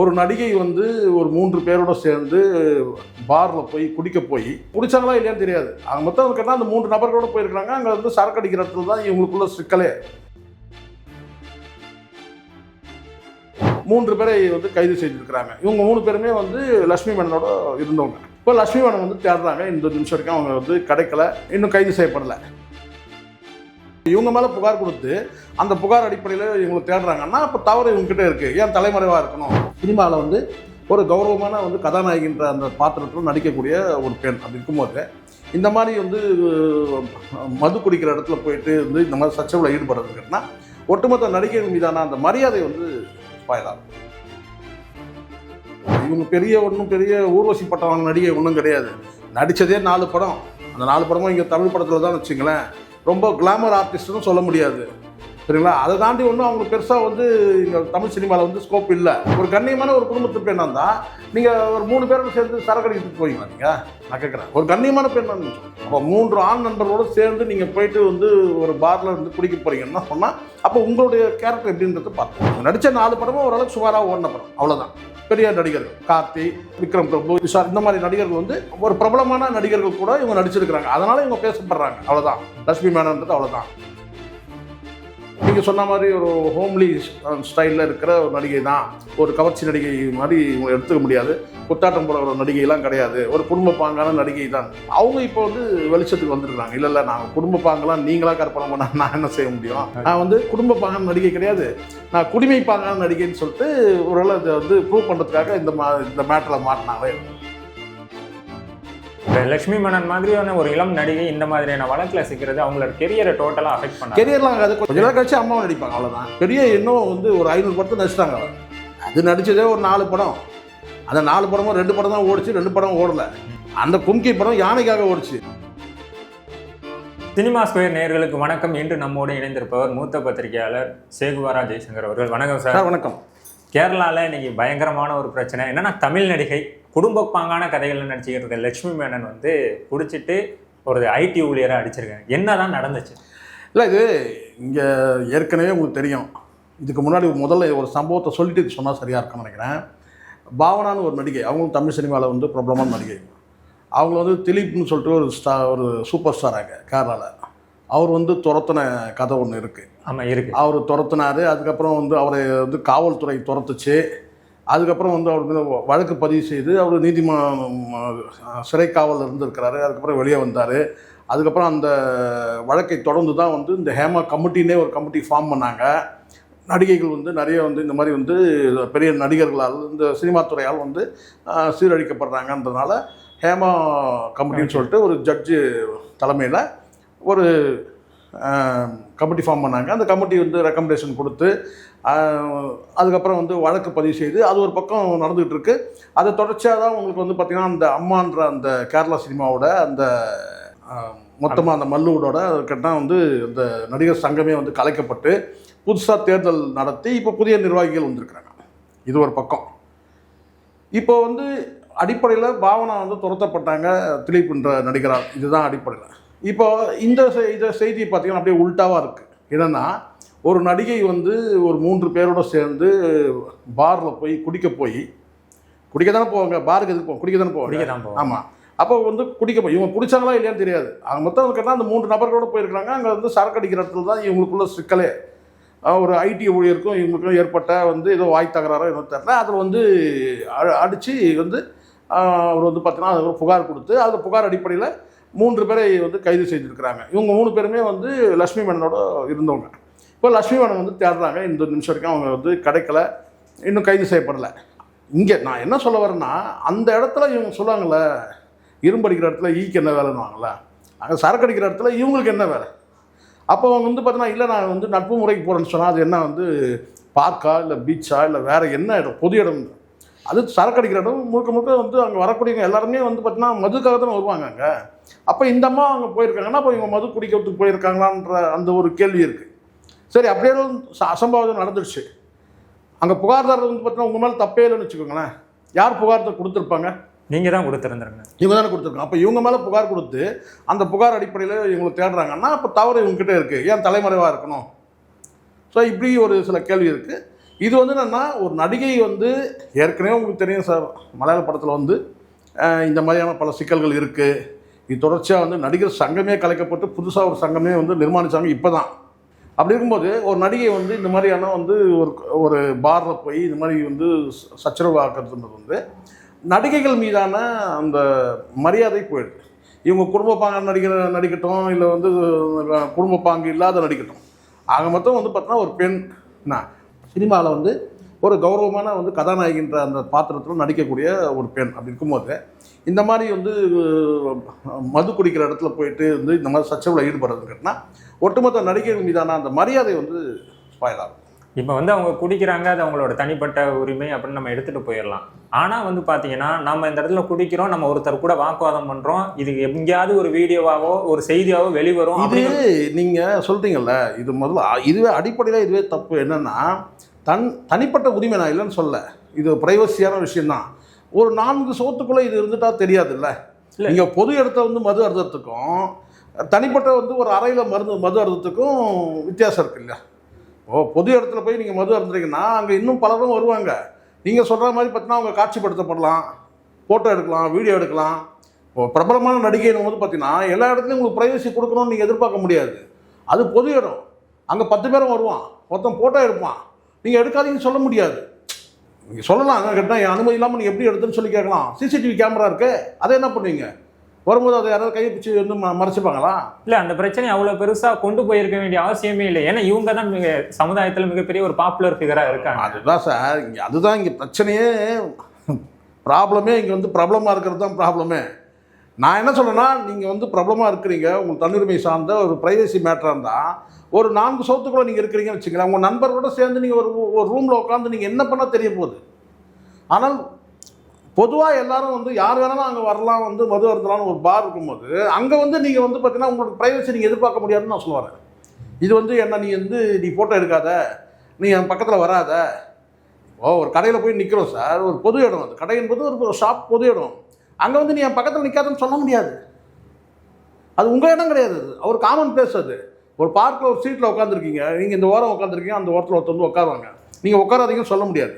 ஒரு நடிகை வந்து ஒரு மூன்று பேரோட சேர்ந்து பாரில் போய் குடிக்க போய் குடிச்சாங்களா இல்லையான்னு தெரியாது. அவங்க மொத்தம் கேட்டால் அந்த மூன்று நபர்களோட போயிருக்கிறாங்க. அங்கே வந்து சரக்கு அடிக்கிற இடத்துல தான் இவங்களுக்குள்ள சிக்கலே. மூன்று பேரை வந்து கைது செய்திருக்கிறாங்க. இவங்க மூணு பேருமே வந்து லக்ஷ்மி மேனனோட இருந்தவங்க. இப்போ லட்சுமி மேனன் வந்து தேடுறாங்க. இந்த நிமிஷம் வரைக்கும் அவங்க வந்து கிடைக்கல. இன்னும் கைது செய்யப்படலை. இவங்க மேலே புகார் கொடுத்து அந்த புகார் அடிப்படையில் இவங்களை தேடுறாங்கன்னா அப்போ தவறு இவங்ககிட்ட இருக்குது ஏன் தலைமறைவாக இருக்கணும்? சினிமாவில் வந்து ஒரு கௌரவமான வந்து கதாநாயகின்ற அந்த பாத்திரத்தில் நடிக்கக்கூடிய ஒரு பெண் அப்படி இருக்கும்போது இந்த மாதிரி வந்து மது குடிக்கிற இடத்துல போயிட்டு வந்து இந்த மாதிரி சச்சரவில் ஈடுபடுறதுக்குன்னா ஒட்டுமொத்த நடிகைகள் மீதான அந்த மரியாதை வந்து ஸ்பாயில் இவங்க பெரிய ஒன்றும் பெரிய ஊர்வசி பட்டவங்க நடிகை ஒன்றும் கிடையாது. நடித்ததே நாலு படம். அந்த நாலு படமும் இங்கே தமிழ் படத்தில் தான் வச்சுங்களேன். ரொம்ப கிளாமர் ஆர்டிஸ்ட்னு சொல்ல முடியாது. சரிங்களா? அதை தாண்டி ஒன்றும் அவங்களுக்கு பெருசாக வந்து இங்கே தமிழ் சினிமாவில் வந்து ஸ்கோப் இல்லை. ஒரு கண்ணியமான ஒரு குடும்பத்து பெண்ணாக இருந்தால் நீங்கள் ஒரு மூணு பேரும் சேர்ந்து சரக்கடிக்கிட்டு போவீங்களா நீங்கள் நான் கேட்குறேன் ஒரு கண்ணியமான பெண்ணு அப்போ மூன்று ஆண் நண்பர்களோடு சேர்ந்து நீங்கள் போயிட்டு வந்து ஒரு பாரில் இருந்து குடிக்க போகிறீங்கன்னா சொன்னால் அப்போ உங்களுடைய கேரக்டர் எப்படின்றத பார்த்தோம் நடித்த நாலு படமும் ஓரளவுக்கு சுமாராக ஓடின படம். அவ்வளோதான் பெரிய நடிகர்கள். கார்த்தி விக்ரம் பிரபு விஷால் இந்த மாதிரி நடிகர்கள் வந்து ஒரு பிரபலமான நடிகர்கள் கூட இவங்க நடிச்சிருக்கிறாங்க. அதனால இவங்க பேசப்படுறாங்க. அவ்வளோதான் லட்சுமி மேனன்றது அவ்வளவுதான். நீங்கள் சொன்ன மாதிரி ஒரு ஹோம்லி ஸ்டைலில் இருக்கிற ஒரு நடிகை தான். ஒரு கவர்ச்சி நடிகை மாதிரி எடுத்துக்க முடியாது. குத்தாட்டம் போடுற ஒரு நடிகைலாம் கிடையாது. ஒரு குடும்ப பாங்கான நடிகை தான். அவங்க இப்போ வந்து வெளிச்சத்துக்கு வந்துருக்காங்க இல்லை இல்லை நான் குடும்ப பாங்கெல்லாம் நீங்களாக கற்பனை பண்ண நான் என்ன செய்ய முடியும்? நான் வந்து குடும்ப பாங்கான நடிகை கிடையாது. நான் குடிமை பாங்கான நடிகைன்னு சொல்லிட்டு ஓரளவு இதை வந்து ப்ரூவ் பண்ணுறதுக்காக இந்த மா இந்த மேட்டரில் மாட்டினாவே லட்சுமி மேனன் மாதிரியான ஒரு இளம் நடிகை இந்த மாதிரியான வழக்குல சிக்கிறது அவங்களோட கெரியரை டோட்டலா அஃபெக்ட் பண்ணாங்க கெரியர்லாம் ஆகாது கொஞ்ச நாள் கழிச்சு அம்மாவும் நடிப்பாங்க. அவ்வளோதான் பெரிய இன்னும் வந்து ஒரு ஐநூறு படத்தை நடிச்சிட்டாங்க அது நடிச்சதே ஒரு நாலு படம். அந்த நாலு படமும் ரெண்டு படம் தான் ஓடிச்சு ரெண்டு படம் ஓடல. அந்த கும்கி படம் யானைக்காக ஓடிச்சு. சினிமா ஸ்கொயர் நேயர்களுக்கு வணக்கம். இன்று நம்மோடு இணைந்திருப்பவர் மூத்த பத்திரிகையாளர் சேகுவாரா ஜெய்சங்கர் அவர்கள். வணக்கம் சார் வணக்கம். கேரளாவில் இன்றைக்கி பயங்கரமான ஒரு பிரச்சனை. என்னென்னா தமிழ் நடிகை குடும்ப பாங்கான கதைகளில் நடிச்சுக்கிட்டு இருக்க லட்சுமி மேனன் வந்து குடிச்சிட்டு ஒரு ஐடி ஊழியராக அடிச்சிருக்காங்க. என்னதான் நடந்துச்சு? இல்லை இது இங்கே ஏற்கனவே உங்களுக்கு தெரியும். இதுக்கு முன்னாடி முதல்ல ஒரு சம்பவத்தை சொல்லிட்டு இது சொன்னால் சரியாக இருக்கும்னு நினைக்கிறேன். பாவனான்னு ஒரு நடிகை அவங்களும் தமிழ் சினிமாவில் வந்து பிரபலமான நடிகை. அவங்க வந்து திலீப்னு சொல்லிட்டு ஒரு ஸ்டா ஒரு சூப்பர் ஸ்டாராங்க கேரளாவில் அவர் வந்து துரத்தின கதை ஒன்று இருக்குது ஆமா இருக்கு. அவர் துரத்துனாரு. அதுக்கப்புறம் வந்து அவரை வந்து காவல்துறை துரத்துச்சு. அதுக்கப்புறம் வந்து அவர் வழக்கு பதிவு செய்து அவர் நீதிமன்றம் சிறை காவலில் இருந்திருக்கிறாரு. அதுக்கப்புறம் வெளியே வந்தார். அதுக்கப்புறம் அந்த வழக்கை தொடர்ந்து தான் வந்து இந்த ஹேமா கமிட்டினே ஒரு கமிட்டி ஃபார்ம் பண்ணாங்க. நடிகைகள் வந்து நிறைய வந்து இந்த மாதிரி வந்து பெரிய நடிகர்களால் இந்த சினிமா துறையால் வந்து சீரழிக்கப்படுறாங்கன்றதுனால ஹேமா கமிட்டின்னு சொல்லிட்டு ஒரு ஜட்ஜு தலைமையில் ஒரு கமிட்டி ஃபார்ம் பண்ணாங்க. அந்த கமிட்டி வந்து ரெக்கமெண்டேஷன் கொடுத்து அதுக்கப்புறம் வந்து வழக்கு பதிவு செய்து அது ஒரு பக்கம் நடந்துகிட்டு இருக்கு அதை தொடர்ச்சியாக தான் உங்களுக்கு வந்து பார்த்திங்கன்னா அந்த அம்மான்ற அந்த கேரளா சினிமாவோட அந்த மொத்தமாக அந்த மல்லூடோட அதுக்கெல்லாம் வந்து இந்த நடிகர் சங்கமே வந்து கலைக்கப்பட்டு புதுசாக தேர்தல் நடத்தி இப்போ புதிய நிர்வாகிகள் வந்திருக்கிறாங்க. இது ஒரு பக்கம். இப்போ வந்து அடிப்படையில் பாவனா வந்து துரத்தப்பட்டாங்க திலீப்ன்ற நடிகரால். இதுதான் அடிப்படையில். இப்போ இந்த இந்த செய்தி பார்த்தீங்கன்னா அப்படியே உல்ட்டாவாக இருக்குது என்னென்னா ஒரு நடிகை வந்து ஒரு மூன்று பேரோட சேர்ந்து பாரில் போய் குடிக்க போய் குடிக்க தானே போவாங்க பாருக்கு எதுக்கு போவாங்க? குடிக்க தானே போவாங்க. போவோம் ஆமாம் அப்போ வந்து குடிக்க போய் இவங்க குடிச்சாங்களா இல்லையான்னு தெரியாது. அவங்க மொத்தம் கேட்டால் அந்த மூன்று நபர்களோட போயிருக்காங்க அங்கே வந்து சரக்கு அடிக்கிற இடத்துல தான் இவங்களுக்குள்ள சிக்கலே. ஒரு ஐடி ஊழியருக்கும் இவங்களுக்கும் ஏற்பட்ட வந்து ஏதோ வாய் தகராறோ ஏதோ தெரில அதில் வந்து அடித்து வந்து அவர் வந்து பார்த்தீங்கன்னா அது ஒரு புகார் கொடுத்து அந்த புகார் அடிப்படையில் மூன்று பேரை வந்து கைது செய்திருக்கிறாங்க. இவங்க மூணு பேருமே வந்து லட்சுமி மேனனோட இருந்தவங்க. இப்போ லட்சுமி மேனன் வந்து தேடுறாங்க இந்த நிமிஷம் வரைக்கும் அவங்க வந்து கிடைக்கல இன்னும் கைது செய்யப்படலை. இங்கே நான் என்ன சொல்ல வரேன்னா அந்த இடத்துல இவங்க சொல்லுவாங்கள்ல இரும்பு அடிக்கிற இடத்துல ஈக்கு என்ன வேலைன்னுவாங்கள்ல அங்கே சரக்கு அடிக்கிற இடத்துல இவங்களுக்கு என்ன வேலை? அப்போ அவங்க வந்து பார்த்தீங்கன்னா இல்லை நான் வந்து நட்பு முறைக்கு போகிறேன்னு சொன்னால் அது என்ன வந்து பார்க்கா இல்லை பீச்சா இல்லை வேறு என்ன இடம் பொது இடம் அது சரக்கு அடிக்கிற இடம் முழுக்க முழுக்க வந்து அங்கே வரக்கூடியவங்க எல்லாருமே வந்து பார்த்தீங்கன்னா மதுக்காக தானே வருவாங்க அங்கே. அப்போ இந்த அம்மா அவங்க போயிருக்காங்கன்னா அப்போ இவங்க மது குடிக்கிறதுக்கு போயிருக்காங்களான்ற அந்த ஒரு கேள்வி இருக்குது சரி அப்படியே அசம்பாவிதம் நடந்துருச்சு. அங்கே புகார்தாரர் வந்து பார்த்தீங்கன்னா உங்கள் மேலே தப்பே இல்லைன்னு வச்சுக்கோங்களேன். யார் புகார் கொடுத்துருப்பாங்க? நீங்க தான் கொடுத்துருந்துருங்க இவங்க தானே கொடுத்துருக்காங்க. அப்போ இவங்க மேலே புகார் கொடுத்து அந்த புகார் அடிப்படையில் இவங்களை தேடுறாங்கன்னா அப்போ தவறு இவங்ககிட்ட இருக்குது ஏன் தலைமறைவாக இருக்கணும்? ஸோ இப்படி ஒரு சில கேள்வி இருக்குது இது வந்து என்னென்னா ஒரு நடிகை வந்து ஏற்கனவே உங்களுக்கு தெரியும் சார் மலையாள படத்தில் வந்து இந்த மாதிரியான பல சிக்கல்கள் இருக்குது இது தொடர்ச்சியாக வந்து நடிகர் சங்கமே கலைக்கப்பட்டு புதுசாக ஒரு சங்கமே வந்து நிர்மாணித்தாங்க இப்போ தான் அப்படி இருக்கும்போது ஒரு நடிகை வந்து இந்த மாதிரியான வந்து ஒரு ஒரு பாரில் போய் இந்த மாதிரி வந்து சச்சரவு ஆக்கிறதுன்றது வந்து நடிகைகள் மீதான அந்த மரியாதை போயிடுது. இவங்க குடும்ப பாங்க நடிக்கிற நடிக்கட்டும் இல்லை வந்து குடும்ப பாங்கு இல்லாத நடிக்கட்டும். ஆக மொத்தம் வந்து பார்த்தோன்னா ஒரு பெண் சினிமாவில் வந்து ஒரு கௌரவமான வந்து கதாநாயகின்ற அந்த பாத்திரத்தில் நடிக்கக்கூடிய ஒரு பெண் அப்படி இருக்கும்போது இந்த மாதிரி வந்து மது குடிக்கிற இடத்துல போயிட்டு வந்து இந்த மாதிரி சச்சவில் ஈடுபடுறது கேட்டினா ஒட்டுமொத்த நடிகைகள் மீதான அந்த மரியாதை வந்து ஸ்பாயில் ஆகும். இப்போ வந்து அவங்க குடிக்கிறாங்க அது அவங்களோட தனிப்பட்ட உரிமை அப்படின்னு நம்ம எடுத்துட்டு போயிடலாம். ஆனா வந்து பாத்தீங்கன்னா நம்ம இந்த இடத்துல குடிக்கிறோம் நம்ம ஒருத்தர் கூட வாக்குவாதம் பண்றோம் இது எங்கேயாவது ஒரு வீடியோவாவோ ஒரு செய்தியாவோ வெளிவரும் இது நீங்கள் சொல்கிறீங்கல்ல இது முதல்ல இதுவே அடிப்படையில் இதுவே தப்பு என்னன்னா தன் தனிப்பட்ட உரிமை நான் இல்லைன்னு சொல்ல. இது ப்ரைவசியான விஷயம்தான். ஒரு நான்கு சோத்துக்குள்ளே இது இருந்துட்டா தெரியாதுல்ல. இல்ல. நீங்கள் பொது இடத்த வந்து மது அருந்தத்துக்கும் தனிப்பட்ட வந்து ஒரு அறையில் மருந்து மது அருந்தத்துக்கும் வித்தியாசம் இருக்கு இல்லையா? ஓ பொது இடத்துல போய் நீங்கள் மது அருந்துறீங்கன்னா அங்கே இன்னும் பலரும் வருவாங்க. நீங்கள் சொல்கிற மாதிரி பார்த்தீங்கன்னா அவங்க காட்சிப்படுத்தப்படலாம். ஃபோட்டோ எடுக்கலாம் வீடியோ எடுக்கலாம். இப்போ பிரபலமான நடிகைன்னு வந்து பார்த்தீங்கன்னா எல்லா இடத்துலையும் உங்களுக்கு ப்ரைவசி கொடுக்கணும்னு நீங்கள் எதிர்பார்க்க முடியாது. அது பொது இடம். அங்கே பத்து பேரும் வருவான். ஒருத்தன் ஃபோட்டோ எடுப்பான். நீங்கள் எடுக்காதீங்கன்னு சொல்ல முடியாது. நீங்கள் சொல்லலாம். அங்கே கேட்டால் என் அனுமதி இல்லாமல் நீங்கள் எப்படி எடுத்துன்னு சொல்லி கேட்கலாம். சிசிடிவி கேமரா இருக்கு. அதை என்ன பண்ணுவீங்க? வரும்போது அதை யாராவது கையை பிடிச்சி வந்து மறைச்சிப்பாங்களா? இல்ல அந்த பிரச்சனை அவ்வளவு பெருசா கொண்டு போயிருக்க வேண்டிய அவசியமே இல்லை. ஏன்னா இவங்க தான் மிக சமுதாயத்துல மிகப்பெரிய ஒரு பாப்புலர் ஃபிகரா இருக்காங்க. அதுதான் சார் இங்கே அதுதான் இங்கே பிரச்சனையே. ப்ராப்ளமே இங்கே வந்து ப்ராப்ளமாக இருக்கிறது தான் ப்ராப்ளமே நான் என்ன சொல்றேன்னா நீங்கள் வந்து ப்ராப்ளமாக இருக்கிறீங்க உங்கள் தன்னுரிமை சார்ந்த ஒரு ப்ரைவசி மேட்டராக இருந்தால் ஒரு நான்கு சவுத்துக்குள்ளே நீங்கள் இருக்கிறீங்கன்னு வச்சுக்கலாம் உங்கள் நண்பர்களோட சேர்ந்து நீங்கள் ஒரு ஒரு ரூமில் உட்காந்து நீங்கள் என்ன பண்ணால் தெரிய போகுது? ஆனால் பொதுவாக எல்லாரும் வந்து யார் வேணாலும் அங்கே வரலாம் வந்து மது அருந்தலாம்னு ஒரு பார் இருக்கும்போது அங்கே வந்து நீங்கள் வந்து பார்த்தீங்கன்னா உங்களுக்கு ப்ரைவசி நீங்கள் எதிர்பார்க்க முடியாதுன்னு நான் சொல்ல வரேன் இது வந்து என்ன நீ வந்து நீ ஃபோட்டோ எடுக்காத நீ என் பக்கத்தில் வராத. ஓ ஒரு கடையில் போய் நிற்கிறோம் சார் ஒரு பொது இடம் அது. கடை என்பது ஒரு ஷாப் பொது இடம். அங்கே வந்து நீ என் பக்கத்தில் நிற்காதுன்னு சொல்ல முடியாது. அது உங்கள் இடம் கிடையாது அது. அவர் காமன் பிளேஸ் அது. ஒரு பார்க்கில் ஒரு சீட்டில் உட்காந்துருக்கீங்க நீங்கள் இந்த ஓரம் உட்காந்துருக்கீங்க அந்த ஓரத்தில் ஒருத்தர் வந்து உட்காருவாங்க. நீங்கள் உட்காராதீங்கன்னு சொல்ல முடியாது.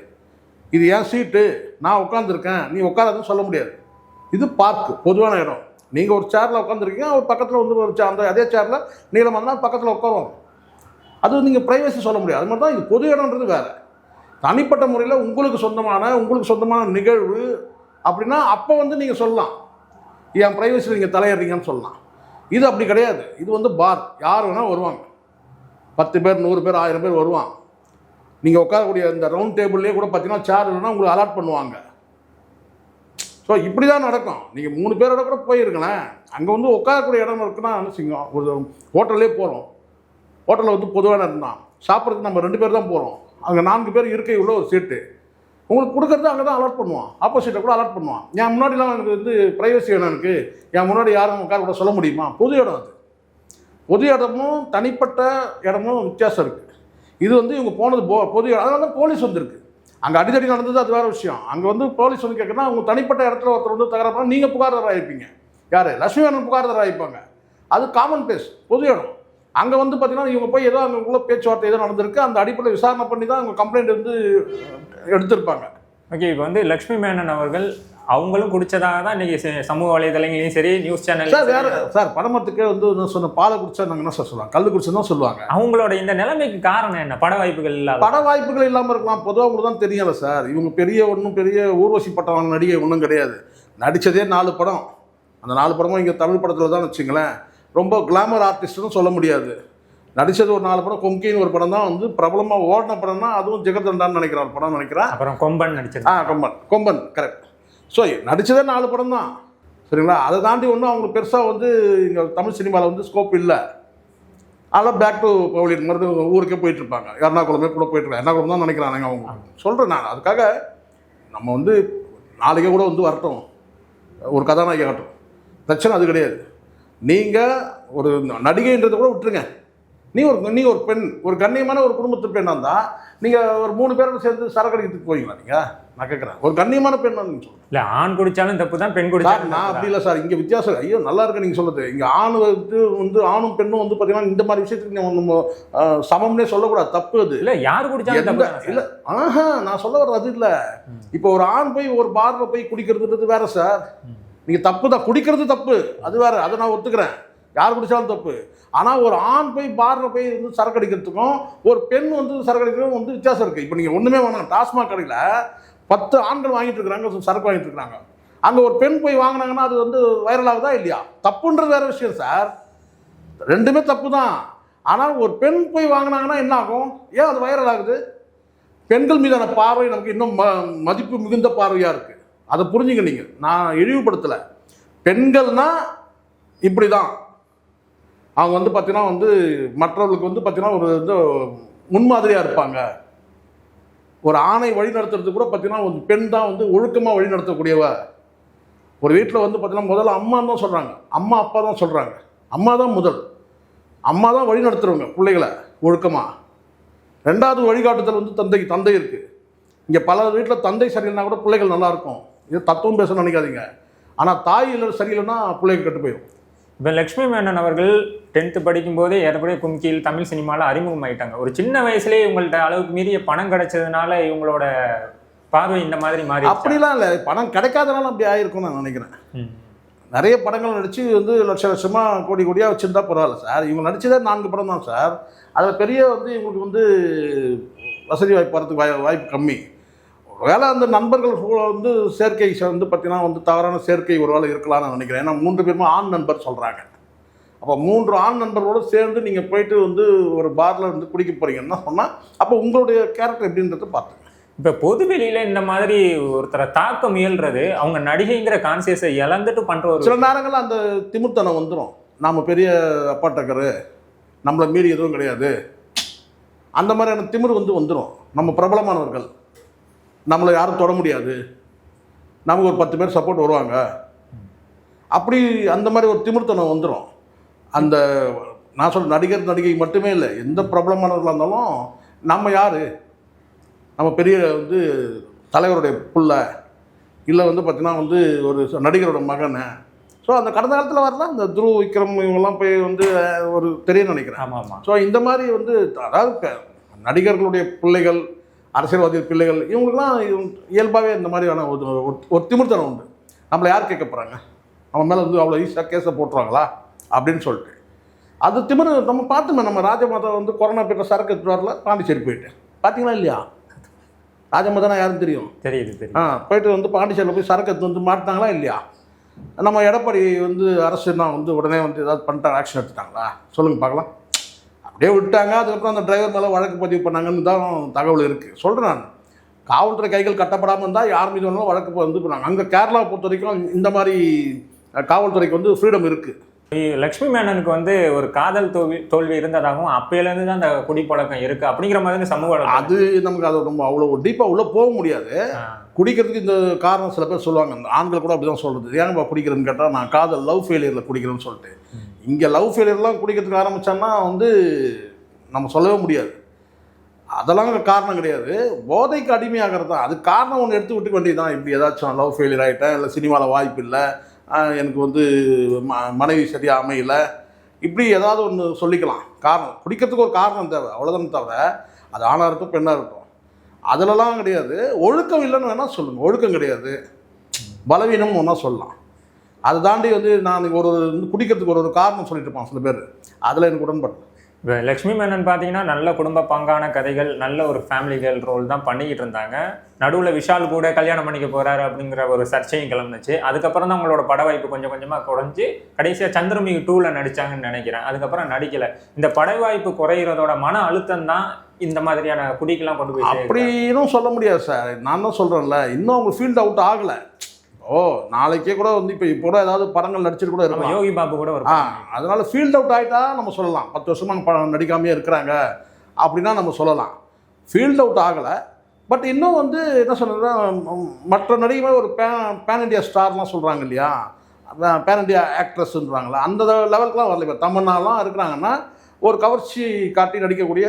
இது என் சீட்டு நான் உட்காந்துருக்கேன் நீ உட்காராதுன்னு சொல்ல முடியாது. இது பார்க்கு பொதுவான இடம். நீங்கள் ஒரு சேரில் உட்காந்துருக்கீங்க அவர் பக்கத்தில் வந்து ஒரு அந்த அதே சேரில் நீளம் வந்தால் பக்கத்தில் உட்காருவாங்க அது நீங்கள் ப்ரைவசி சொல்ல முடியாது. அது மாதிரி தான் இது பொது இடம்ன்றது வேறு. தனிப்பட்ட முறையில் உங்களுக்கு சொந்தமான உங்களுக்கு சொந்தமான நிகழ்வு அப்படின்னா அப்போ வந்து நீங்கள் சொல்லலாம். என் ப்ரைவசியில் நீங்கள் தலையிடுறீங்கன்னு சொல்லலாம். இது அப்படி கிடையாது. இது வந்து பார் யார் வேணால் வருவாங்க. பத்து பேர் நூறு பேர் ஆயிரம் பேர் வருவான் நீங்கள் உட்காரக்கூடிய இந்த ரவுண்ட் டேபிள்லேயே கூட பார்த்தீங்கன்னா சேர் இல்லைன்னா உங்களுக்கு அலாட் பண்ணுவாங்க. ஸோ இப்படி தான் நடக்கும். நீங்கள் மூணு பேரோட கூட போயிருங்களேன். அங்கே வந்து உட்காரக்கூடிய இடம் இருக்குன்னா நினச்சிங்க ஒரு ஹோட்டல்லே போகிறோம் ஹோட்டலில் வந்து பொதுவான இருந்தான் சாப்பிட்றதுக்கு நம்ம ரெண்டு பேர் தான் போகிறோம் அங்கே நான்கு பேர் இருக்கை உள்ள ஒரு சீட்டு உங்களுக்கு கொடுக்கறது அங்கே தான் அலாட் பண்ணுவான் ஆப்போசிட்டை கூட அலாட் பண்ணுவான். என் முன்னாடிலாம் எனக்கு வந்து ப்ரைவசி வேணும் எனக்கு என் முன்னாடி யாரும் உட்கார கூட சொல்ல முடியுமா? பொது இடம் அது. பொது இடமும் தனிப்பட்ட இடமும் வித்தியாசம் இருக்குது இது வந்து இவங்க போனது போ பொது இடம். அதனால தான் போலீஸ் வந்திருக்கு. அங்கே அடிதடி நடந்தது அது வேறு விஷயம். அங்கே வந்து போலீஸ் வந்து கேட்குறா அவங்க தனிப்பட்ட இடத்துல ஒருத்தர் வந்து தகராறு நீங்கள் புகார்தாரர் ஆகிப்பீங்க யார்? லட்சுமி அண்ணன் புகார்தாரர் ஆகிப்பாங்க அது காமன் பிளேஸ் பொது இடம். அங்கே வந்து பார்த்தீங்கன்னா இவங்க போய் ஏதோ அங்கே உள்ள பேச்சுவார்த்தை ஏதோ நடந்திருக்கு. அந்த அடிப்படையில் விசாரணை பண்ணி தான் அவங்க கம்ப்ளைண்ட் வந்து எடுத்திருப்பாங்க. ஓகே இப்போ வந்து லக்ஷ்மி மேனன் அவர்கள் அவங்களும் குடிச்சதாக தான் இன்னைக்கு சமூக வலைதளங்களையும் சரி நியூஸ் சார் சேனல் வேற சார் படமத்துக்கே வந்து சொன்ன பாலை குடிச்சா நாங்கள் என்ன சார் சொல்லுவாங்க? கல் குடிச்சு தான் சொல்லுவாங்க. அவங்களோட இந்த நிலைமைக்கு காரணம் என்ன? பட வாய்ப்புகள் இல்லாத பட வாய்ப்புகள் இல்லாமல் இருக்கலாம். பொதுவாக உங்களுக்கு தான் தெரியல சார். இவங்க பெரிய ஒன்றும் பெரிய ஊர்வசி பட்டம் நடிகை ஒன்றும் கிடையாது. நடித்ததே நாலு படம். அந்த நாலு படமும் இங்கே தமிழ் படத்தில் தான் வச்சுங்களேன். ரொம்ப கிளாமர் ஆர்டிஸ்ட்னு சொல்ல முடியாது. நடித்தது ஒரு நாலு படம் கொங்கின்னு ஒரு படம் தான் வந்து பிரபலமாக ஓடின படம்னா அதுவும் ஜெகதண்டான்னு நினைக்கிறேன் ஒரு படம் நினைக்கிறேன். அப்புறம் கொம்பன் ஆ நடிச்சிருக்காங்க கொம்பன். கொம்பன் கரெக்ட் ஸோ நடித்ததே நாலு படம் தான் சரிங்களா? அதை தாண்டி ஒன்றும் அவங்களுக்கு பெருசாக வந்து இங்கே தமிழ் சினிமாவில் வந்து ஸ்கோப் இல்லை. அதெல்லாம் பேக் டு பவுலியன் மறுபடியும் ஊருக்கே போயிட்டு இருப்பாங்க எர்ணாகுளமே கூட போயிட்டு இருக்காங்க எர்ணாகுளம் தான் நினைக்கிறாங்க அவங்க. சொல்கிறேன் நான். அதுக்காக நம்ம வந்து நாளைக்கே கூட வந்து வரட்டும். ஒரு கதாநாயகி ஆகட்டும் பிரச்சனை அது கிடையாது. நீங்கள் ஒரு நடிகைன்றதை கூட விட்டுருங்க. நீ ஒரு நீ ஒரு பெண் ஒரு கண்ணியமான ஒரு குடும்பத்து பெண்ணாக இருந்தால் நீங்கள் ஒரு மூணு பேரோட சேர்ந்து சரக்கு அடிக்கிறதுக்கு போவீங்களா நீங்கள் நான் கேட்குறேன் ஒரு கண்ணியமான பெண்ணா நீங்கள் சொல்லுங்கள் இல்ல ஆண் குடிச்சாலும் தப்பு தான் பெண் சார் குடிச்சாலும் நான் அப்படி. இல்லை சார். இங்கே வித்தியாசம் ஐயோ நல்லா இருக்கு நீங்கள் சொல்லுது இங்கே ஆண் வந்து வந்து ஆணும் பெண்ணும் வந்து பார்த்தீங்கன்னா இந்த மாதிரி விஷயத்துக்கு நம்ம சமம்னே சொல்லக்கூடாது. தப்பு அது. இல்ல யார் தானே இல்ல? ஆஹா நான் சொல்ல வர்றது அது இல்ல. இப்போ ஒரு ஆண் போய் ஒரு பார்ல போய் குடிக்கிறதுன்றது வேற சார். நீங்க தப்பு தான் குடிக்கிறது தப்பு. அது வேற அதை நான் ஒத்துக்கிறேன். யார் குடித்தாலும் தப்பு. ஆனால் ஒரு ஆண் போய் பாரில் போய் வந்து சரக்கு அடிக்கிறதுக்கும் ஒரு பெண் வந்து சரக்கு அடிக்கிறதுக்கும் வந்து வித்தியாசம் இருக்குது இப்போ நீங்கள் ஒன்றுமே வேணாம் டாஸ்மாக் கடையில் பத்து ஆண்கள் வாங்கிட்டு இருக்கிறாங்க சரக்கு வாங்கிட்டு இருக்கிறாங்க. அங்கே ஒரு பெண் போய் வாங்கினாங்கன்னா அது வந்து வைரல் ஆகுதா இல்லையா? தப்புன்றது வேற விஷயம் சார் ரெண்டுமே தப்பு தான் ஆனால் ஒரு பெண் போய் வாங்கினாங்கன்னா என்ன ஆகும்? ஏன் அது வைரல் ஆகுது? பெண்கள் மீதான பார்வை நமக்கு இன்னும் ம மதிப்பு மிகுந்த பார்வையாக இருக்குது அதை புரிஞ்சுங்க நீங்கள் நான் இழிவுபடுத்தலை. பெண்கள்னா இப்படி தான் அவங்க வந்து பார்த்தீங்கன்னா வந்து மற்றவர்களுக்கு வந்து பார்த்தீங்கன்னா ஒரு இது முன்மாதிரியாக இருப்பாங்க. ஒரு ஆணை வழி நடத்துறது கூட பார்த்தீங்கன்னா ஒரு பெண் தான் வந்து ஒழுக்கமாக வழி நடத்தக்கூடியவ. ஒரு வீட்டில் வந்து பார்த்தீங்கன்னா முதல்ல அம்மா தான் சொல்கிறாங்க அம்மா அப்பா தான் சொல்கிறாங்க அம்மா தான் முதல். அம்மா தான் வழி நடத்துகிறவங்க பிள்ளைகளை ஒழுக்கமாக ரெண்டாவது வழிகாட்டுதல் வந்து தந்தை தந்தை இருக்குது இங்கே பல வீட்டில் தந்தை சரியில்லைனா கூட பிள்ளைகள் நல்லாயிருக்கும் இது தத்துவம் பேச நினைக்காதீங்க. ஆனால் தாய் இல்லை சரியில்லைன்னா பிள்ளைகள் கெட்டு போயிடும் இப்ப லட்சுமி மேனன் அவர்கள் டென்த்து படிக்கும் போதே ஏறப்படிய கும்கியில் தமிழ் சினிமால அறிமுகம் ஆயிட்டாங்க ஒரு சின்ன வயசுலயே இவங்கள்ட்ட அளவுக்கு மீறிய பணம் கிடைச்சதுனால இவங்களோட பார்வை இந்த மாதிரி மாறி அப்படிலாம் இல்லை. பணம் கிடைக்காதனால அப்படி ஆயிருக்கும்னு நான் நினைக்கிறேன். நிறைய படங்கள் நடித்து வந்து லட்ச லட்சமாக கோடி கோடியாக வச்சுருந்தா பரவாயில்ல சார். இவங்க நடிச்சதே நான்கு படம் தான் சார். அதில் பெரிய வந்து இவங்களுக்கு வந்து வசதி வாய்ப்பு வரதுக்கு வாய் வாய்ப்பு கம்மி. ஒருவேளை அந்த நண்பர்கள் வந்து சேர்க்கை வந்து பார்த்தீங்கன்னா வந்து தவறான சேர்க்கை ஒரு வேளை இருக்கலாம்னு நான் நினைக்கிறேன். ஏன்னா மூன்று பேருமே ஆண் நண்பர் சொல்கிறாங்க அப்போ மூன்று ஆண் நண்பர்களோடு சேர்ந்து நீங்கள் போயிட்டு வந்து ஒரு பாரில் வந்து குடிக்க போகிறீங்கன்னா சொன்னால் அப்போ உங்களுடைய கேரக்டர் எப்படின்றத பார்த்துங்க இப்ப பொது வெளியில இந்த மாதிரி ஒருத்தரை தாக்க முயல்றது அவங்க நடிகைங்கிற கான்சியஸை இழந்துட்டு ஒரு சில நேரங்களில் அந்த திமிர்த்தனம் வந்துடும் நாம் பெரிய அப்பாட்டக்கரு நம்மளை மீறி எதுவும் கிடையாது. அந்த மாதிரியான திமிர் வந்து வந்துடும் நம்ம பிரபலமானவர்கள். நம்மளை யாரும் தொட முடியாது. நமக்கு ஒரு பத்து பேர் சப்போர்ட் வருவாங்க. அப்படி அந்த மாதிரி ஒரு திமிர்த்தனம் வந்துடும் அந்த நான் சொல்ற நடிகர் நடிகை மட்டுமே இல்லை. எந்த பிரபலமானவர்களாக இருந்தாலும் நம்ம யார்? நம்ம பெரிய வந்து தலைவருடைய புள்ள. இல்லை வந்து பார்த்தீங்கன்னா வந்து ஒரு நடிகரோட மகன். ஸோ அந்த கடந்த காலத்தில் வரலாம் இந்த துருவ விக்ரம் இவங்கெல்லாம் போய் வந்து ஒரு தெரியும் நினைக்கிறேன். ஆமா ஆமா. ஸோ இந்த மாதிரி வந்து அதாவது நடிகர்களுடைய பிள்ளைகள் அரசியல்வாதி பிள்ளைகள் இவங்களுக்குலாம் இயல்பாகவே இந்த மாதிரியான ஒரு ஒரு- திமிர்த்தனம் உண்டு. நம்மளை யார் கேட்க போகிறாங்க அவன் மேலே வந்து அவ்வளோ ஈஸியாக கேஸை போட்டுருவாங்களா? அப்படின்னு சொல்லிட்டு. அது திமிரு நம்ம பார்த்துமே நம்ம ராஜமாதா வந்து கொரோனா பேரில் சரக்கு எடுத்துட்டு வரல பாண்டிச்சேரி போயிட்டு. பார்த்தீங்களா இல்லையா? ராஜமாதானா யாரும் தெரியும்? தெரியுது ஆ போயிட்டு வந்து பாண்டிச்சேரியில் போய் சரக்கு எடுத்து வந்து மாட்டினாங்களா இல்லையா? நம்ம எடப்பாடி வந்து அரசுனா வந்து உடனே வந்து ஏதாவது பண்ணிட்டாங்க ஆக்ஷன் எடுத்துட்டாங்களா? சொல்லுங்கள் பார்க்கலாம். அப்படியே விட்டாங்க. அதுக்கப்புறம் அந்த டிரைவர் மேலே வழக்கு பதிவு பண்ணாங்கன்னு தான் தகவல் இருக்குது சொல்கிறேன் நான். காவல்துறை கைகள் கட்டப்படாமல் இருந்தால் யார் மீது வேணாலும் வழக்கு வந்து பண்ணாங்க அங்கே கேரளாவை பொறுத்த வரைக்கும் இந்த மாதிரி காவல்துறைக்கு வந்து ஃப்ரீடம் இருக்குது லட்சுமி மேனனுக்கு வந்து ஒரு காதல் தோல்வி தோல்வி இருந்ததாகவும் அப்பையில இருந்து தான் அந்த குடிப்பழக்கம் இருக்கு அப்படிங்கிற மாதிரி சமூக. அது நமக்கு அது ரொம்ப அவ்வளோ டீப்பாக உள்ளே போக முடியாது. குடிக்கிறதுக்கு இந்த காரணம் சில பேர் சொல்லுவாங்க. ஆண்கள் கூட அப்படி தான் சொல்கிறது ஏன்பா குடிக்கிறேன்னு கேட்டால் நான் காதல் லவ் ஃபெயிலியரில் குடிக்கிறேன்னு சொல்லிட்டு. இங்கே லவ் ஃபெயிலியர்லாம் குடிக்கிறதுக்கு ஆரம்பித்தோன்னா வந்து நம்ம சொல்லவே முடியாது. அதெல்லாம் காரணம் கிடையாது. போதைக்கு அடிமையாகிறது தான் அது காரணம் ஒன்று எடுத்து விட்டு வேண்டியது தான் இப்படி ஏதாச்சும் லவ் ஃபெயிலியர் ஆகிட்டேன் இல்லை சினிமாவில் வாய்ப்பு இல்லை எனக்கு வந்து ம மனைவி சரியாக அமையலை இப்படி ஏதாவது ஒன்று சொல்லிக்கலாம். காரணம் குடிக்கிறதுக்கு ஒரு காரணம் தேவை அவ்வளோதான் தவிர அது ஆணாக இருக்கும் பெண்ணாக இருக்கும் அதிலலாம் கிடையாது. ஒழுக்கம் இல்லைன்னு வேணால் சொல்லுங்கள் ஒழுக்கம் கிடையாது. பலவீனம் ஒன்றா சொல்லலாம். அதை தாண்டி வந்து நான் ஒரு குடிக்கிறதுக்கு ஒரு ஒரு காரணம் சொல்லிட்டு இருப்பான் சில பேர். அதில் எனக்கு உடன்படல இப்ப லட்சுமி மேனன் பார்த்தீங்கன்னா நல்ல குடும்ப பங்கான கதைகள் நல்ல ஒரு ஃபேமிலி கேர்ள் ரோல் தான் பண்ணிக்கிட்டு இருந்தாங்க. நடுவில் விஷால் கூட கல்யாணம் பண்ணிக்க போறாரு அப்படிங்கிற ஒரு சர்ச்சையும் கிளம்புச்சு. அதுக்கப்புறம் தான் அவங்களோட பட வாய்ப்பு கொஞ்சம் கொஞ்சமாக குறைஞ்சு கடைசியாக சந்திரமுகி டூவில் நடிச்சாங்கன்னு நினைக்கிறேன். அதுக்கப்புறம் நடிக்கல. இந்த பட வாய்ப்பு குறையிறதோட மன அழுத்தம் தான் இந்த மாதிரியான குடிக்கெல்லாம் கொண்டு போய். அப்படின்னும் சொல்ல முடியாது சார். நான் தான் சொல்கிறேன்ல இன்னும் அவங்க ஃபீல்ட் அவுட் ஆகலை. ஓ நாளைக்கே கூட வந்து இப்போ இப்போ கூட ஏதாவது படங்கள் நடிச்சிட்டு கூட நம்ம இருக்கலாம். யோகி பாபு கூட ஒரு ஆ அதனால ஃபீல்ட் அவுட் ஆகிட்டா நம்ம சொல்லலாம். பத்து வருஷமா படம் நடிக்காமையே இருக்கிறாங்க அப்படின்னா நம்ம சொல்லலாம். ஃபீல்ட் அவுட் ஆகலை. பட் இன்னும் வந்து என்ன சொல்றதுன்னா ம், மற்ற நடிகை ஒரு பேன் பேன் இண்டியா ஸ்டார்லாம் சொல்கிறாங்க இல்லையா? பேன் இண்டியா ஆக்ட்ரஸ்ன்றாங்களா அந்த லெவலுக்குலாம் வரல. இப்போ தமன்னாலாம் இருக்கிறாங்கன்னா ஒரு கவர்ச்சி காட்டி நடிக்கக்கூடிய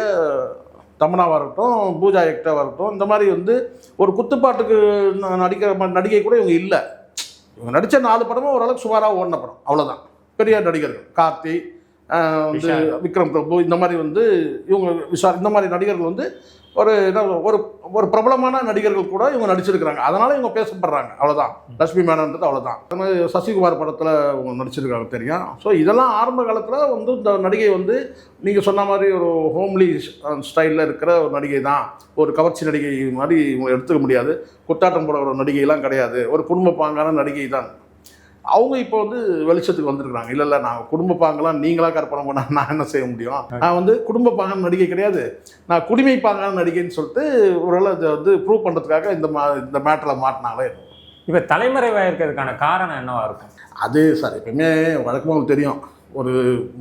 தமனாவாக இருக்கட்டும் பூஜா எக்டாவாக இருக்கட்டும் இந்த மாதிரி வந்து ஒரு குத்துப்பாட்டுக்கு நடிக்கிற நடிகை கூட இவங்க இல்லை. இவங்க நடித்த நாலு படமும் ஓரளவுக்கு சுமாராக ஓடின படம். அவ்வளோதான் பெரிய நடிகர்கள். கார்த்தி வந்து. விக்ரம் பிரபு இந்த மாதிரி வந்து இவங்க விஷால் இந்த மாதிரி நடிகர்கள் வந்து ஒரு என்ன ஒரு ஒரு பிரபலமான நடிகர்கள் கூட இவங்க நடிச்சிருக்கிறாங்க. அதனால இவங்க பேசப்படுறாங்க. அவ்வளோதான் லட்சுமி மேனன்றது அவ்வளோதான் அது மாதிரி சசிகுமார் படத்தில் இவங்க நடிச்சிருக்காங்க தெரியும். ஸோ இதெல்லாம் ஆரம்ப காலத்தில் வந்து இந்த நடிகை வந்து நீங்கள் சொன்ன மாதிரி ஒரு ஹோம்லி ஸ்டைலில் இருக்கிற ஒரு நடிகை தான் ஒரு கவர்ச்சி நடிகை மாதிரி இவங்க எடுத்துக்க முடியாது. குத்தாட்டம் போட ஒரு நடிகைலாம் கிடையாது. ஒரு குடும்ப பாங்கான நடிகை தான் அவங்க இப்போ வந்து வெளிச்சத்துக்கு வந்திருக்காங்க இல்லை இல்லை நான் குடும்ப பாங்கெல்லாம் நீங்களா கற்பனை பண்ண நான் என்ன செய்ய முடியும்? நான் வந்து குடும்ப பாங்கான நடிகை கிடையாது. நான் குடிமை பாங்கான நடிகைன்னு சொல்லிட்டு ஒருவேளை இதை வந்து ப்ரூவ் பண்ணுறதுக்காக இந்த மா இந்த மேட்டரில் மாட்டினாங்களே இப்ப தலைமறைவா இருக்கிறதுக்கான காரணம் என்னவா இருக்கும்? அது சார் எப்பவுமே வழக்கமாக தெரியும். ஒரு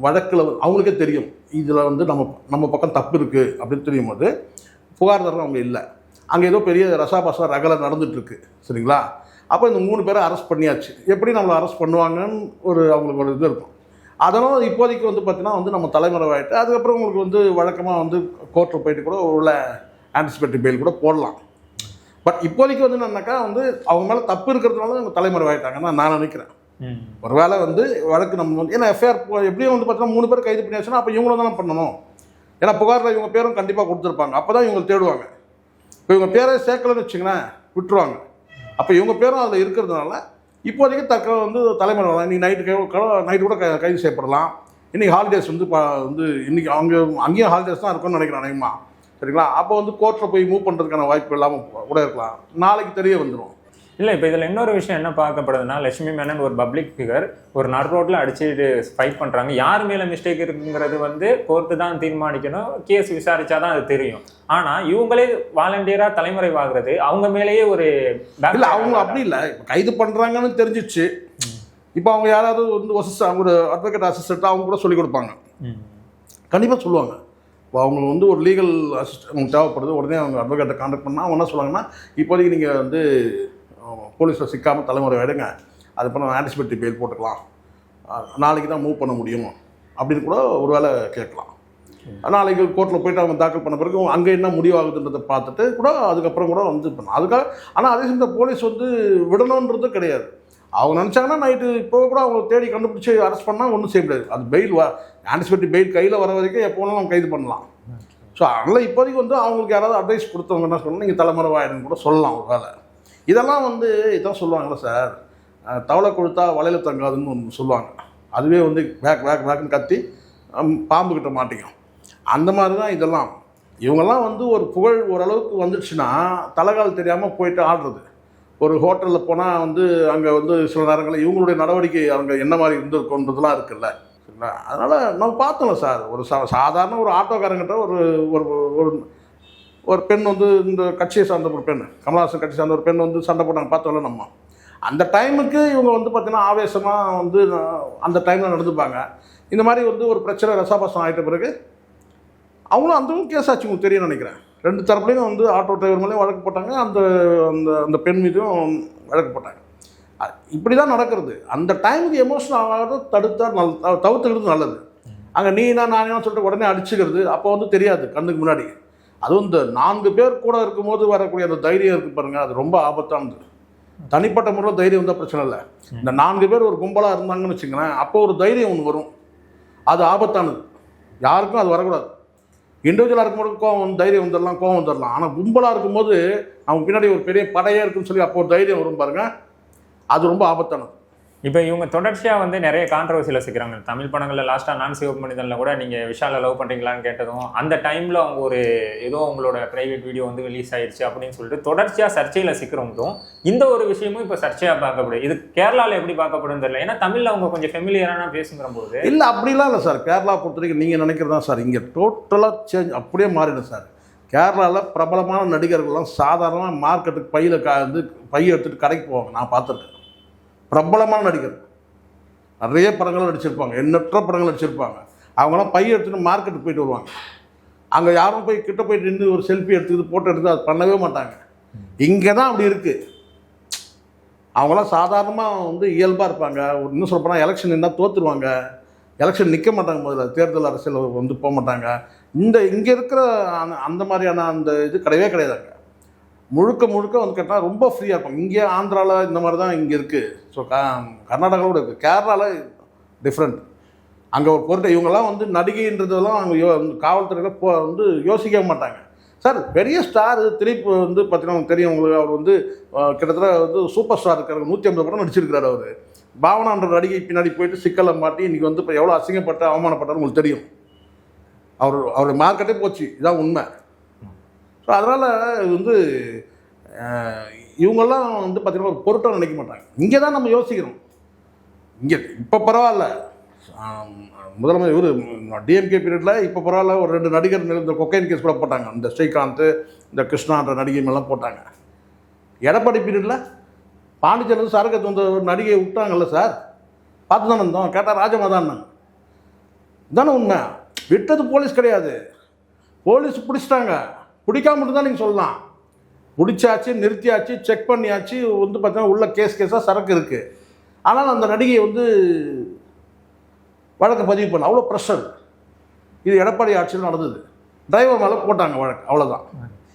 வழக்கில் அவங்களுக்கே தெரியும். இதில் வந்து நம்ம நம்ம பக்கம் தப்பு இருக்குது அப்படின்னு தெரியும் போது புகார்தாரர் அவங்க இல்லை. அங்கே ஏதோ பெரிய ரசாபாசா ரகலை நடந்துட்டுருக்கு சரிங்களா? அப்போ இந்த மூணு பேரை அரெஸ்ட் பண்ணியாச்சு. எப்படி நம்மளை அரெஸ்ட் பண்ணுவாங்கன்னு ஒரு அவங்களுக்கு ஒரு இது இருக்கும். அதனால் இப்போதைக்கு வந்து பார்த்தீங்கன்னா வந்து நம்ம தலைமறைவாயிட்டு அதுக்கப்புறம் உங்களுக்கு வந்து வழக்கமாக வந்து கோர்ட்டில் போயிட்டு கூட உள்ள ஆன்டிசிபேட்டரி பெயில் கூட போடலாம். பட் இப்போதைக்கு வந்து என்னன்னாக்கா வந்து அவங்க மேலே தப்பு இருக்கிறதுனால அவங்க தலைமறைவாயிட்டாங்கன்னு நான் நினைக்கிறேன். ம். ஒருவேளை வந்து வழக்கு நம்ம வந்து ஏன்னா எஃப்ஐஆர் எப்படியும் வந்து பார்த்தீங்கன்னா மூணு பேர் கைது பண்ணியாச்சுன்னா அப்போ இவங்களும் தானே பண்ணணும். ஏன்னா புகாரில் இவங்க பேரும் கண்டிப்பாக கொடுத்துருப்பாங்க. அப்போ தான் இவங்க தேடுவாங்க. இப்போ இவங்க பேரே சேர்க்கலன்னு வச்சுங்களேன் விட்டுருவாங்க. அப்போ இவங்க பேரும் அதில் இருக்கிறதுனால இப்போதைக்கு தக்க வந்து தலைமுறை இன்னைக்கு நைட்டு நைட்டு கூட க- கைது செய்யப்படலாம். இன்றைக்கி ஹாலிடேஸ் வந்து வந்து இன்றைக்கி அவங்க அங்கேயும் ஹாலிடேஸ் தான் இருக்கும்னு நினைக்கிறேன் அநேகமாக சரிங்களா? அப்போ வந்து கோர்ட்டில் போய் மூவ் பண்ணுறதுக்கான வாய்ப்பு இல்லாமல் கூட இருக்கலாம். நாளைக்கு தெரிய வந்துடும் இல்ல இப்ப இதுல இன்னொரு விஷயம் என்ன பார்க்கப்படுதுன்னா லட்சுமி மேனன் ஒரு பப்ளிக் ஃபிகர் ஒரு நடு ரோட்ல அடிச்சுட்டு ஃபைட் பண்றாங்க. யார் மேல மிஸ்டேக் இருக்குங்கிறது வந்து கோர்ட்டு தான் தீர்மானிக்கணும். கேஸ் விசாரிச்சாதான் அது தெரியும். ஆனா இவங்களே வாலண்டியரா தலைமறைவாகிறது அவங்க மேலேயே ஒரு இல்லை அவங்க அப்படி இல்லை. கைது பண்ணுறாங்கன்னு தெரிஞ்சிச்சு. இப்போ அவங்க யாராவது வந்து அசிஸ்ட் ஒரு அட்வொகேட் அசிஸ்டண்ட்டாக அவங்க கூட சொல்லிக் கொடுப்பாங்க. கண்டிப்பாக சொல்லுவாங்க. இப்போ அவங்க வந்து ஒரு லீகல் அசிஸ்ட் அவங்க தேவைப்படுது. உடனே அவங்க அட்வொகேட்டை கான்டாக்ட் பண்ணால் அவங்க என்ன சொல்லுவாங்கன்னா இப்போதைக்கு நீங்கள் வந்து போலீஸில் சிக்காமல் தலைமுறை எடுங்க அதுக்கப்புறம் ஆன்டிசிபேட்டரி பெயில் போட்டுக்கலாம். நாளைக்கு தான் மூவ் பண்ண முடியும். அப்படின்னு கூட ஒரு வேளை கேட்கலாம். நாளைக்கு கோர்ட்டில் போயிட்டு அவங்க தாக்கல் பண்ண பிறகு அங்கே என்ன முடிவாகுதுன்றதை பார்த்துட்டு கூட அதுக்கப்புறம் கூட வந்து பண்ணலாம். அதுக்காக ஆனால் அதே சமயத்தில் போலீஸ் வந்து விடணுன்றது கிடையாது. அவங்க நினச்சாங்கன்னா நைட்டு இப்போ கூட அவங்க தேடி கண்டுபிடிச்சி அரெஸ்ட் பண்ணால் ஒன்றும் செய்ய முடியாது. அது பெயில் வ ஆன்டிசிபேட்டரி பெயில் கையில் வர வரைக்கும் எப்போ வேணாலும் கைது பண்ணலாம். ஸோ அதனால் இப்போதைக்கு வந்து அவங்களுக்கு யாராவது அட்வைஸ் கொடுத்தவங்க என்ன சொல்லணும்? நீங்கள் தலைமுறை வாயிடுன்னு கூட சொல்லலாம் ஒரு வேலை இதெல்லாம் வந்து இதான் சொல்லுவாங்கல்ல சார். தவளை கொழுத்தா வலையில் தங்காதுன்னு ஒன்று சொல்லுவாங்க. அதுவே வந்து பேக் பேக் பேக்னு கத்தி பாம்பு கிட்ட மாட்டிக்கும். அந்த மாதிரி தான் இதெல்லாம். இவங்கெல்லாம் வந்து ஒரு புகழ் ஓரளவுக்கு வந்துடுச்சுன்னா தலைகால் தெரியாமல் போயிட்டு ஆடுறது. ஒரு ஹோட்டலில் போனால் வந்து அங்கே வந்து சில நேரங்களில் இவங்களுடைய நடவடிக்கை அவங்க என்ன மாதிரி இருந்திருக்கோன்றதுலாம் இருக்குல்ல. சரிங்களா? அதனால் நம்ம பார்த்தோம்ல சார். ஒரு சா சாதாரண ஒரு ஆட்டோக்காரங்கிட்ட ஒரு ஒரு ஒரு பெண் வந்து இந்த கட்சியை சார்ந்த ஒரு பெண் கமலஹாசன் கட்சி சார்ந்த ஒரு பெண் வந்து சண்டை போட்டாங்க பார்த்தோம்ல நம்ம. அந்த டைமுக்கு இவங்க வந்து பார்த்தீங்கன்னா ஆவேசமாக வந்து அந்த டைமில் நடந்துப்பாங்க. இந்த மாதிரி வந்து ஒரு பிரச்சனை ரசாபாசம் ஆகிட்ட பிறகு அவங்களும் அந்த கேஸ் ஆச்சு உங்களுக்கு தெரியும் நினைக்கிறேன். ரெண்டு தரப்புலையும் வந்து ஆட்டோ டிரைவர் மேலேயும் வழக்கு போட்டாங்க அந்த அந்த அந்த பெண் மீதும் வழக்கு போட்டாங்க. இப்படி தான் நடக்கிறது. அந்த டைமுக்கு எமோஷன் ஆகாத தடுத்தா நல் தவிர்த்துக்கிறது நல்லது. அங்கே நீ நான் நானே சொல்லிட்டு உடனே அடிச்சுக்கிறது அப்போ வந்து தெரியாது கண்ணுக்கு முன்னாடி. அதுவும் இந்த நான்கு பேர் கூட இருக்கும்போது வரக்கூடிய அந்த தைரியம் இருக்குது பாருங்கள் அது ரொம்ப ஆபத்தானது. தனிப்பட்ட முறையில் தைரியம் வந்தால் பிரச்சனை இல்லை. இந்த நான்கு பேர் ஒரு கும்பலாக இருந்தாங்கன்னு வச்சுங்களேன் அப்போ ஒரு தைரியம் ஒன்று வரும். அது ஆபத்தானது. யாருக்கும் அது வரக்கூடாது. இண்டிவிஜுவலாக இருக்கும்போது கோவம் வந்து தைரியம் வந்துடலாம் கோவம் வந்துடலாம். ஆனால் கும்பலாக இருக்கும்போது அவங்க பின்னாடி ஒரு பெரிய படையே இருக்குன்னு சொல்லி அப்போ ஒரு தைரியம் வரும் பாருங்க. அது ரொம்ப ஆபத்தானது. இப்போ இவங்க தொடர்ச்சியாக வந்து நிறைய கான்ட்ரவர்சியில் சிக்கிறாங்க. தமிழ் படங்களில் லாஸ்ட்டாக நான் சிவப்பு மனிதனில் கூட நீங்கள் விஷால லவ் பண்ணுறீங்களான்னு கேட்டதும் அந்த டைமில் அவங்க ஒரு ஏதோ உங்களோட ப்ரைவேட் வீடியோ வந்து ரிலீஸ் ஆயிடுச்சு அப்படின்னு சொல்லிட்டு தொடர்ச்சியாக சர்ச்சையில் சிக்கிறவங்களும் இந்த ஒரு விஷயமும் இப்போ சர்ச்சையாக பார்க்கப்படுது. இது கேரளாவில் எப்படி பார்க்கப்படும் தெரியல. ஏன்னா தமிழில் அவங்க கொஞ்சம் ஃபெமிலியரான பேசுங்கிற போது இல்லை அப்படிலாம் இல்லை சார் கேரளா பொறுத்த வரைக்கும் நீங்கள் நினைக்கிறது தான் சார் இங்கே டோட்டலாக சேஞ்ச் அப்படியே மாறிடும் சார் கேரளாவில் பிரபலமான நடிகர்கள்லாம் சாதாரணமாக மார்க்கெட்டுக்கு பையில் கா வந்து பையை எடுத்துகிட்டு கடைக்கு போவாங்க. நான் பார்த்துருக்கேன். பிரபலமான நடிகர். நிறைய படங்கள் நடிச்சிருப்பாங்க. எண்ணற்ற படங்கள் நடிச்சிருப்பாங்க. அவங்களாம் பையை எடுத்துகிட்டு மார்க்கெட்டுக்கு போயிட்டு வருவாங்க. அங்கே யாரும் போய் கிட்ட போயிட்டு நின்று ஒரு செல்ஃபி எடுத்துக்கிட்டு போட்டோ எடுத்து அது பண்ணவே மாட்டாங்க. இங்கே தான் அப்படி இருக்குது அவங்களாம் சாதாரணமாக வந்து இயல்பாக இருப்பாங்க. ஒரு இன்னும் சொல்லப்போனால் எலெக்ஷன் இருந்தால் தோற்றுருவாங்க எலெக்ஷன் நிற்க மாட்டாங்க முதல்ல. தேர்தல் அரசியல் வந்து போக மாட்டாங்க. இந்த இங்கே இருக்கிற அந்த- அந்த மாதிரியான அந்த இது கிடையவே கிடையாதுங்க முழுக்க முழுக்க வந்து கேட்டால் ரொம்ப ஃப்ரீயாக இருக்கும் இங்கே ஆந்திராவில் இந்த மாதிரி தான் இங்கே இருக்குது ஸோ க கர்நாடகாவோட இருக்குது கேரளாவில் டிஃப்ரெண்ட் அங்கே ஒரு பொருட்டை இவங்கெல்லாம் வந்து நடிகைன்றதெல்லாம் அவங்க யோ காவல்துறையில் போ வந்து யோசிக்க மாட்டாங்க. சார் பெரிய ஸ்டார் திலீப் வந்து பார்த்தீங்கன்னா உங்களுக்கு தெரியும். உங்களுக்கு அவர் வந்து கிட்டத்தட்ட வந்து சூப்பர் ஸ்டார் இருக்காரு. நூற்றி ஐம்பது படம் நடிச்சிருக்கிறார் அவர். பாவனான்ற நடிகை பின்னாடி போயிட்டு சிக்கலை மாட்டி இன்றைக்கி வந்து இப்போ எவ்வளோ அசிங்கப்பட்ட அவமானப்பட்டார் உங்களுக்கு தெரியும். அவர் அவருடைய மார்க்கெட்டே போச்சு. இதான் உண்மை. ஸோ அதனால் இது வந்து இவங்கெல்லாம் வந்து பார்த்திங்கன்னா ஒரு பொருட்டாக நினைக்க மாட்டாங்க. இங்கே தான் நம்ம யோசிக்கிறோம். இங்கே இப்போ பரவாயில்ல. முதலமைச்சர் இவர் டிஎம்கே பீரியடில் இப்போ பரவாயில்ல ஒரு ரெண்டு நடிகர் இந்த கொக்கைன் கேஸ் கூட போட்டாங்க. இந்த ஸ்ரீகாந்த் இந்த கிருஷ்ணான்ற நடிகைமெல்லாம் போட்டாங்க. எடப்பாடி பீரியடில் பாண்டிச்சேரியில் சாருக்கு வந்த ஒரு நடிகையை விட்டாங்கல்ல சார்? பார்த்து தானே இருந்தோம். கேட்டால் ராஜமாதான் தானே உண்மை. விட்டது போலீஸ் கிடையாது. போலீஸ் பிடிச்சிட்டாங்க. பிடிக்காம இருந்தால் நீங்கள் சொல்லலாம். பிடிச்சாச்சு நிறுத்தியாச்சு செக் பண்ணியாச்சு வந்து பார்த்தீங்கன்னா உள்ள கேஸ் கேஸாக சரக்கு இருக்குது ஆனால் அந்த நடிகை வந்து வழக்கு பதிவு பண்ண அவ்வளோ ப்ரெஷர் இது எடப்பாடி ஆட்சியில் நடந்தது. டிரைவர் மேலே போட்டாங்க வழக்கு. அவ்வளோதான்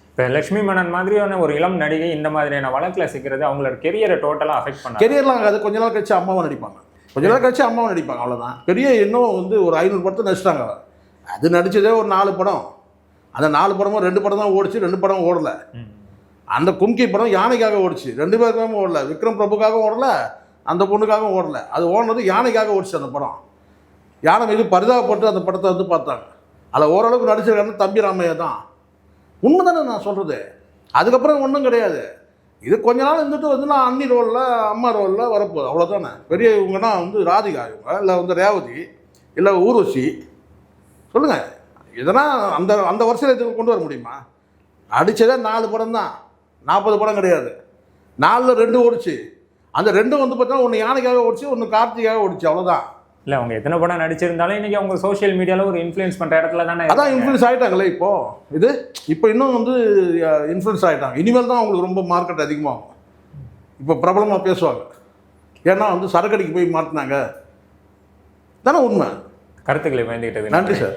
இப்போ லட்சுமி மேனன் மாதிரியான ஒரு இளம் நடிகை இந்த மாதிரியான வழக்குல சிக்கிறது அவங்களோட கெரியரை டோட்டலாக அஃபெக்ட் பண்ணாங்க கெரியர்லாம் ஆகாது. கொஞ்ச நாள் கழிச்சு அம்மாவை நடிப்பாங்க. கொஞ்ச நாள் கழிச்சு அம்மாவை நடிப்பாங்க. அவ்வளோதான் பெரிய இன்னும் வந்து ஒரு ஐநூறு படத்தை நடிச்சிட்டாங்க. அது நடிச்சதே ஒரு நாலு படம். அந்த நாலு படமும் ரெண்டு படம் தான் ஓடிச்சு ரெண்டு படம் ஓடல. அந்த கும்கி படம் யானைக்காக ஓடிச்சு. ரெண்டு பேருக்காகவும் ஓடல. விக்ரம் பிரபுக்காகவும் ஓடல அந்த பொண்ணுக்காகவும் ஓடல. அது ஓடினது யானைக்காக ஓடிச்சு அந்த படம். யானை மீது பரிதாபப்பட்டு அந்த படத்தை வந்து பார்த்தாங்க. அதில் ஓரளவுக்கு நடிச்சிருக்காருன்னு தம்பி ராமையா தான். உண்மை தானே நான் சொல்கிறது அதுக்கப்புறம் ஒன்றும் கிடையாது. இது கொஞ்ச நாள் இருந்துட்டு வந்து நான் அண்ணி ரோலில் அம்மா ரோலில் வரப்போகுது. அவ்வளோதானே பெரிய இவங்கன்னா வந்து ராதிகா இவங்க இல்லை வந்து ரேவதி இல்லை ஊர்வசி. சொல்லுங்கள் இதெல்லாம் அந்த அந்த வருஷத்தில் கொண்டு வர முடியுமா? அடித்ததே நாலு படம் தான். நாற்பது படம் கிடையாது. நாலில் ரெண்டு ஓடிச்சு. அந்த ரெண்டும் வந்து பார்த்தீங்கன்னா ஒன்று யானைக்காக ஓடிச்சு ஒன்று கார்த்திகாக ஓடிச்சு அவ்வளோதான் இல்லை அவங்க எத்தனை படம் நடிச்சிருந்தாலும் இன்னைக்கு அவங்க சோஷியல் மீடியாவில் ஒரு இன்ஃப்ளூயன்ஸ் பண்ணுற இடத்துல தானே அதான். இன்ஃப்ளூயன்ஸ் ஆகிட்டாங்களே இப்போ. இது இப்போ இன்னும் வந்து இன்ஃப்ளூயன்ஸ் ஆகிட்டாங்க இனிமேல் தான் அவங்களுக்கு ரொம்ப மார்க்கெட் அதிகமாகும். இப்போ பிரபலமாக பேசுவாங்க. ஏன்னா வந்து சரக்கடிக்கு போய் மாட்டினாங்க. தானே உண்மை? கருத்துக்களை பயந்துகிட்டது. நன்றி சார்